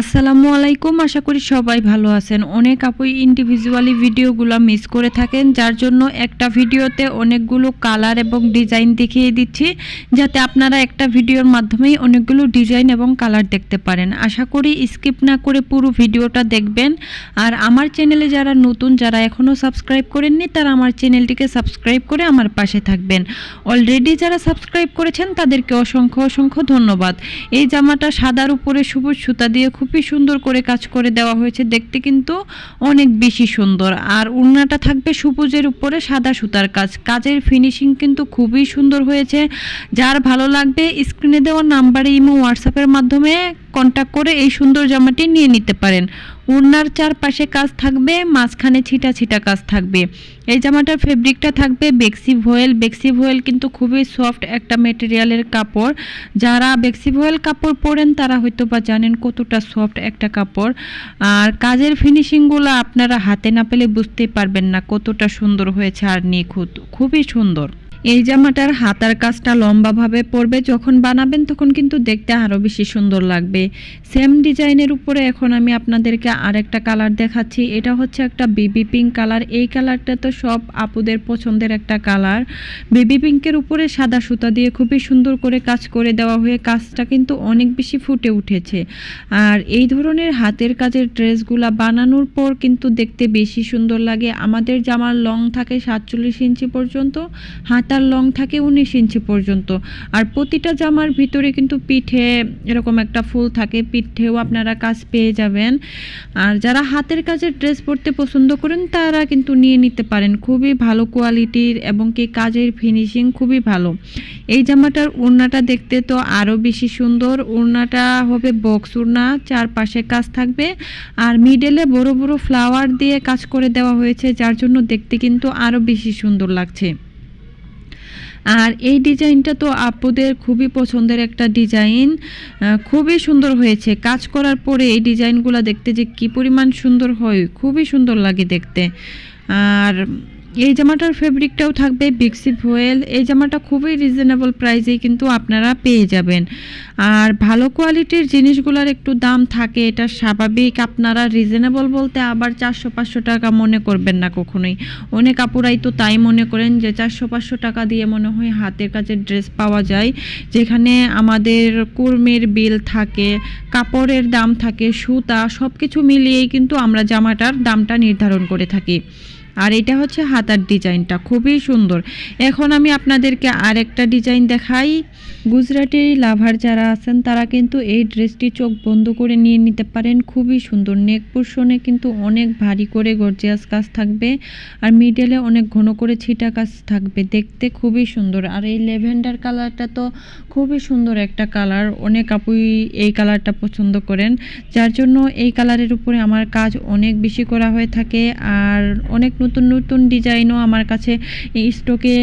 আসসালামু আলাইকুম, আশা করি সবাই ভালো আছেন। অনেক আপুই ইন্ডিভিজুয়ালি ভিডিওগুলো মিস করে থাকেন, যার জন্য একটা ভিডিওতে অনেকগুলো কালার এবং ডিজাইন দেখিয়ে দিচ্ছি, যাতে আপনারা একটা ভিডিওর মাধ্যমেই অনেকগুলো ডিজাইন এবং কালার দেখতে পারেন। আশা করি স্কিপ না করে পুরো ভিডিওটা দেখবেন। আর আমার চ্যানেলে যারা নতুন, যারা এখনও সাবস্ক্রাইব করেননি, তারা আমার চ্যানেলটিকে সাবস্ক্রাইব করে আমার পাশে থাকবেন। অলরেডি যারা সাবস্ক্রাইব করেছেন, তাদেরকে অসংখ্য অসংখ্য ধন্যবাদ। এই জামাটা সাদার উপরে সবুজ সুতা দিয়ে খুবই সুন্দর করে কাজ করে দেওয়া হয়েছে। দেখতে কিন্তু অনেক বেশি সুন্দর। আর উড়নাটা থাকবে সবুজের উপরে সাদা সুতার কাজ। কাজের ফিনিশিং কিন্তু খুবই সুন্দর হয়েছে। যার ভালো লাগবে স্ক্রিনে দেওয়া নাম্বারে ইমো হোয়াটসঅ্যাপের মাধ্যমে কন্ট্যাক্ট করে এই সুন্দর জামাটি নিয়ে নিতে পারেন। উড়নার চারপাশে কাজ থাকবে, মাঝখানে ছিটা ছিটা কাজ থাকবে। এই জামাটার ফেব্রিকটা থাকবে বেক্সি ভয়েল। বেক্সি ভয়েল কিন্তু খুবই সফট একটা মেটেরিয়ালের কাপড়। যারা বেক্সি ভয়েল কাপড় পরেন, তারা হয়তো বা জানেন কতটা সফট একটা কাপড়। আর কাজের ফিনিশিংগুলো আপনারা হাতে না পেলে বুঝতেই পারবেন না কতটা সুন্দর হয়েছে আর নিখুঁত। খুবই সুন্দর। এই জামাটার হাতার কাজটা লম্বাভাবে পরবে, যখন বানাবেন তখন কিন্তু দেখতে আরও বেশি সুন্দর লাগবে। সেম ডিজাইনের উপরে এখন আমি আপনাদেরকে আরেকটা কালার দেখাচ্ছি। এটা হচ্ছে একটা বেবি পিঙ্ক কালার। এই কালারটা তো সব আপুদের পছন্দের একটা কালার। বেবি পিঙ্কের উপরে সাদা সুতা দিয়ে খুবই সুন্দর করে কাজ করে দেওয়া হয়ে কাজটা কিন্তু অনেক বেশি ফুটে উঠেছে। আর এই ধরনের হাতের কাজের ড্রেসগুলা বানানোর পর কিন্তু দেখতে বেশি সুন্দর লাগে। আমাদের জামার লং থাকে সাতচল্লিশ ইঞ্চি পর্যন্ত হাতার লং থাকে উনিশ ইঞ্চি পর্যন্ত। আর প্রতিটা জামার ভিতরে কিন্তু পিঠে এরকম একটা ফুল থাকে, পিঠেও আপনারা কাজ পেয়ে যাবেন। আর যারা হাতের কাজের ড্রেস পরতে পছন্দ করেন, তারা কিন্তু নিয়ে নিতে পারেন। খুবই ভালো কোয়ালিটির এবং কি কাজের ফিনিশিং খুবই ভালো। এই জামাটার ওড়নাটা দেখতে তো আরও বেশি সুন্দর। ওড়নাটা হবে বক্স ওড়না, চারপাশে কাজ থাকবে। আর মিডলে বড় বড় ফ্লাওয়ার দিয়ে কাজ করে দেওয়া হয়েছে, যার জন্য দেখতে কিন্তু আরও বেশি সুন্দর লাগছে। আর এই ডিজাইনটা তো আপুদের খুবই পছন্দের একটা ডিজাইন। খুবই সুন্দর হয়েছে। কাজ করার পরে এই ডিজাইনগুলো দেখতে যে কি পরিমাণ সুন্দর হয়, খুবই সুন্দর লাগে দেখতে। আর এই জামাটার ফেব্রিকটাও থাকবে বিক্সি ভোয়েল এই জামাটা খুবই রিজনেবল প্রাইসেই কিন্তু আপনারা পেয়ে যাবেন। আর ভালো কোয়ালিটির জিনিসগুলোর একটু দাম থাকে, এটা স্বাভাবিক। আপনারা রিজনেবল বলতে আবার চারশো, পাঁচশো টাকা মনে করবেন না কখনোই। অনেক আপুরাই তো তাই মনে করেন যে চারশো, পাঁচশো টাকা দিয়ে মনে হয় হাতের কাছে ড্রেস পাওয়া যায়। যেখানে আমাদের কুর্মির বিল থাকে, কাপড়ের দাম থাকে, সুতা সব কিছু মিলিয়েই কিন্তু আমরা জামাটার দামটা নির্ধারণ করে থাকি। আর এটা হচ্ছে হাতার ডিজাইনটা, খুবই সুন্দর। এখন আমি আপনাদেরকে আরেকটা ডিজাইন দেখাই। গুজরাটি লাভার যারা আছেন, তারা কিন্তু এই ড্রেসটি চোখ বন্ধ করে নিয়ে নিতে পারেন। খুবই সুন্দর, নেক পোর্শনে কিন্তু অনেক ভারী করে গর্জিয়াস কাজ থাকবে আর মিডলে অনেক ঘন করে ছিটা কাজ থাকবে। দেখতে খুবই সুন্দর। আর এই লেভেন্ডার কালারটা তো খুবই সুন্দর একটা কালার। অনেক আপুই এই কালারটা পছন্দ করেন। যার জন্য এই কালারের উপরে আমার কাজ অনেক বেশি করা হয়ে থাকে আর অনেক নতুন নতুন ডিজাইনও আমার কাছে স্টকে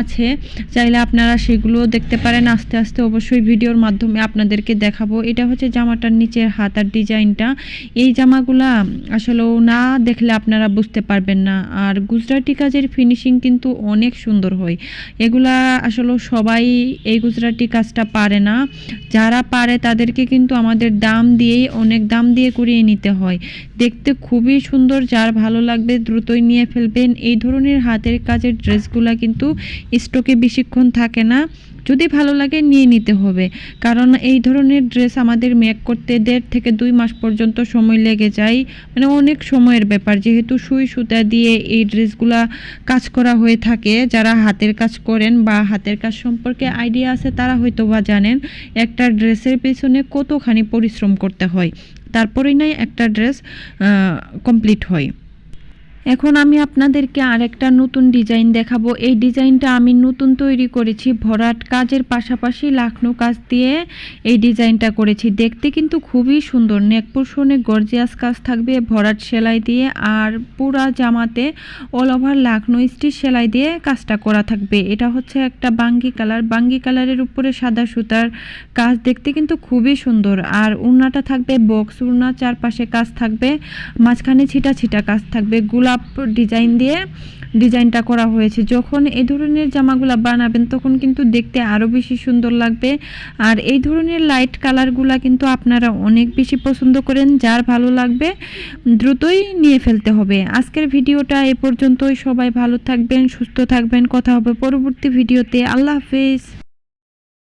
আছে। চাইলে আপনারা সেগুলো দেখতে পারেন। আস্তে আস্তে অবশ্যই ভিডিওর মাধ্যমে আপনাদেরকে দেখাবো। এটা হচ্ছে জামাটার নিচের হাতার ডিজাইনটা। এই জামাগুলা আসলে না দেখলে আপনারা বুঝতে পারবেন না। আর গুজরাটি কাজের ফিনিশিং কিন্তু অনেক সুন্দর হয়। এগুলা আসলে সবাই এই গুজরাটি কাজটা পারে না। যারা পারে তাদেরকে কিন্তু আমাদের দাম দিয়েই, অনেক দাম দিয়ে করিয়ে নিতে হয়। দেখতে খুবই সুন্দর। যার ভালো লাগবে দ্রুতই নিয়ে ফেলবেন। এই ধরনের হাতের কাজের ড্রেসগুলা কিন্তু স্টকে বেশিক্ষণ থাকে না। যদি ভালো লাগে নিয়ে নিতে হবে। কারণ এই ধরনের ড্রেস আমাদের মেক করতে দেড় থেকে দুই মাস পর্যন্ত সময় লেগে যায়। মানে অনেক সময়ের ব্যাপার। যেহেতু সুই সুতা দিয়ে এই ড্রেসগুলা কাজ করা হয়ে থাকে, যারা হাতের কাজ করেন বা হাতের কাজ সম্পর্কে আইডিয়া আছে, তারা হয়তো বা জানেন, একটা ড্রেসের পেছনে কতখানি পরিশ্রম করতে হয়। তারপরেই নাই একটা ড্রেস কমপ্লিট হয়। এখন আমি আপনাদেরকে আরেকটা নতুন ডিজাইন দেখাবো। এই ডিজাইনটা আমি নতুন তৈরি করেছি, ভরাট কাজের পাশাপাশি লাখনো কাজ দিয়ে এই ডিজাইনটা করেছি। দেখতে কিন্তু খুবই সুন্দর, নেক গর্জিয়াস কাজ থাকবে ভরাট সেলাই দিয়ে আর পুরা জামাতে অল ওভার লাখনো স্টিচ সেলাই দিয়ে কাজটা করা থাকবে। এটা হচ্ছে একটা বাঙ্গি কালার, বাঙ্গি কালারের উপরে সাদা সুতার কাজ দেখতে কিন্তু খুবই সুন্দর। আর উড়নাটা থাকবে বক্স উড়না চারপাশে কাজ থাকবে, মাঝখানে ছিটা ছিটা কাজ থাকবে, গোলাপ কাপ ডিজাইন দিয়ে ডিজাইনটা করা হয়েছে। যখন এই ধরনের জামাগুলো বানাবেন, তখন কিন্তু দেখতে আরও বেশি সুন্দর লাগবে। আর এই ধরনের লাইট কালারগুলা কিন্তু আপনারা অনেক বেশি পছন্দ করেন, যার ভালো লাগবে দ্রুতই নিয়ে ফেলতে হবে। আজকের ভিডিওটা এ পর্যন্তই। সবাই ভালো থাকবেন, সুস্থ থাকবেন। কথা হবে পরবর্তী ভিডিওতে। আল্লাহ হাফেজ।